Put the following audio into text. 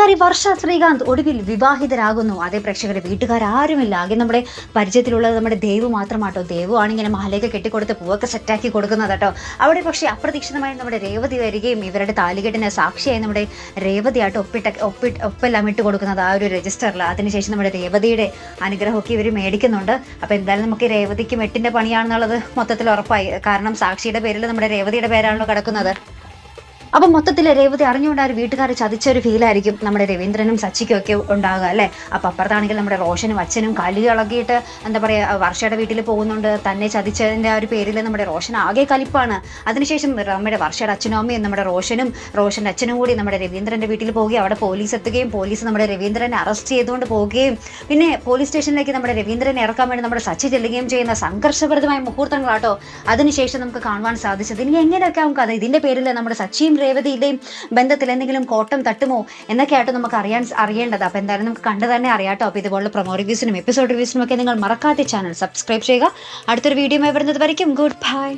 വർഷ ശ്രീകാന്ത് ഒടുവിൽ വിവാഹിതരാകുന്നു അതേ പ്രേക്ഷകരെ വീട്ടുകാരാരുമില്ല ആകെ നമ്മുടെ പരിചയത്തിലുള്ളത് നമ്മുടെ ദേവ് മാത്രമാട്ടോ. ദേവു ആണിങ്ങനെ മാലയൊക്കെ കെട്ടിക്കൊടുത്ത് പൂവൊക്കെ സെറ്റാക്കി കൊടുക്കുന്നത് കേട്ടോ. അവിടെ പക്ഷേ അപ്രതീക്ഷിതമായി നമ്മുടെ രേവതി വരികയും ഇവരുടെ താലികെട്ടിന് സാക്ഷിയായി നമ്മുടെ രേവതിയായിട്ട് ഒപ്പിട്ട ഒപ്പിട്ട് ഒപ്പെല്ലാം ഇട്ട് കൊടുക്കുന്നത് ആ ഒരു രജിസ്റ്ററിൽ. അതിനുശേഷം നമ്മുടെ രേവതിയുടെ അനുഗ്രഹമൊക്കെ ഇവർ മേടിക്കുന്നുണ്ട്. അപ്പോൾ എന്തായാലും നമുക്ക് രേവതിക്ക് മെട്ടിന്റെ പണിയാണെന്നുള്ളത് മൊത്തത്തിൽ ഉറപ്പായി. കാരണം സാക്ഷിയുടെ പേരിൽ നമ്മുടെ രേവതിയുടെ പേരാണല്ലോ കിടക്കുന്നത്. അപ്പം മൊത്തത്തിൽ രേവതി അറിഞ്ഞുകൊണ്ട് ആ വീട്ടുകാരെ ചതിച്ച ഒരു ഫീലായിരിക്കും നമ്മുടെ രവീന്ദ്രനും സച്ചിക്കും ഒക്കെ ഉണ്ടാകുക അല്ലേ? അപ്പൊ അപ്പുറത്താണെങ്കിൽ നമ്മുടെ റോഷനും അച്ഛനും കലി ഇളകിയിട്ട് എന്താ പറയാ വർഷയുടെ വീട്ടിൽ പോകുന്നുണ്ട്. തന്നെ ചതിച്ചതിന്റെ ആ ഒരു പേരിൽ നമ്മുടെ റോഷൻ ആകെ കലിപ്പാണ്. അതിനുശേഷം നമ്മുടെ വർഷയുടെ അച്ഛനും അമ്മയും നമ്മുടെ റോഷനും റോഷന്റെ അച്ഛനും കൂടി നമ്മുടെ രവീന്ദ്രന്റെ വീട്ടിൽ പോവുകയും അവിടെ പോലീസ് എത്തുകയും പോലീസ് നമ്മുടെ രവീന്ദ്രനെ അറസ്റ്റ് ചെയ്തുകൊണ്ട് പോവുകയും പിന്നെ പോലീസ് സ്റ്റേഷനിലേക്ക് നമ്മുടെ രവീന്ദ്രനെ ഇറക്കാൻ വേണ്ടി നമ്മുടെ സച്ചി ചെല്ലുകയും ചെയ്യുന്ന സംഘർഷപ്രദമായ മുഹൂർത്തങ്ങളാട്ടോ അതിനുശേഷം നമുക്ക് കാണുവാൻ സാധിച്ചത്. ഇനി എങ്ങനെയൊക്കെ നമുക്ക് അത് ഇതിന്റെ പേരിൽ നമ്മുടെ സച്ചിയും രേവതിയുടെയും ബന്ധത്തിൽ എന്തെങ്കിലും കോട്ടം തട്ടുമോ എന്നൊക്കെ ആയിട്ട് നമുക്ക് അറിയാൻ അറിയേണ്ടത്. അപ്പോൾ എന്തായാലും നമുക്ക് കണ്ടു തന്നെ അറിയാട്ടോ അപ്പോൾ ഇതുപോലുള്ള പ്രൊമോ റിവ്യൂസിനും എപ്പിസോഡ് റിവ്യൂസിനും ഒക്കെ നിങ്ങൾ മറക്കാത്ത ചാനൽ സബ്സ്ക്രൈബ് ചെയ്യുക. അടുത്തൊരു വീഡിയോ വരുന്നത് വരയ്ക്കും. Good bye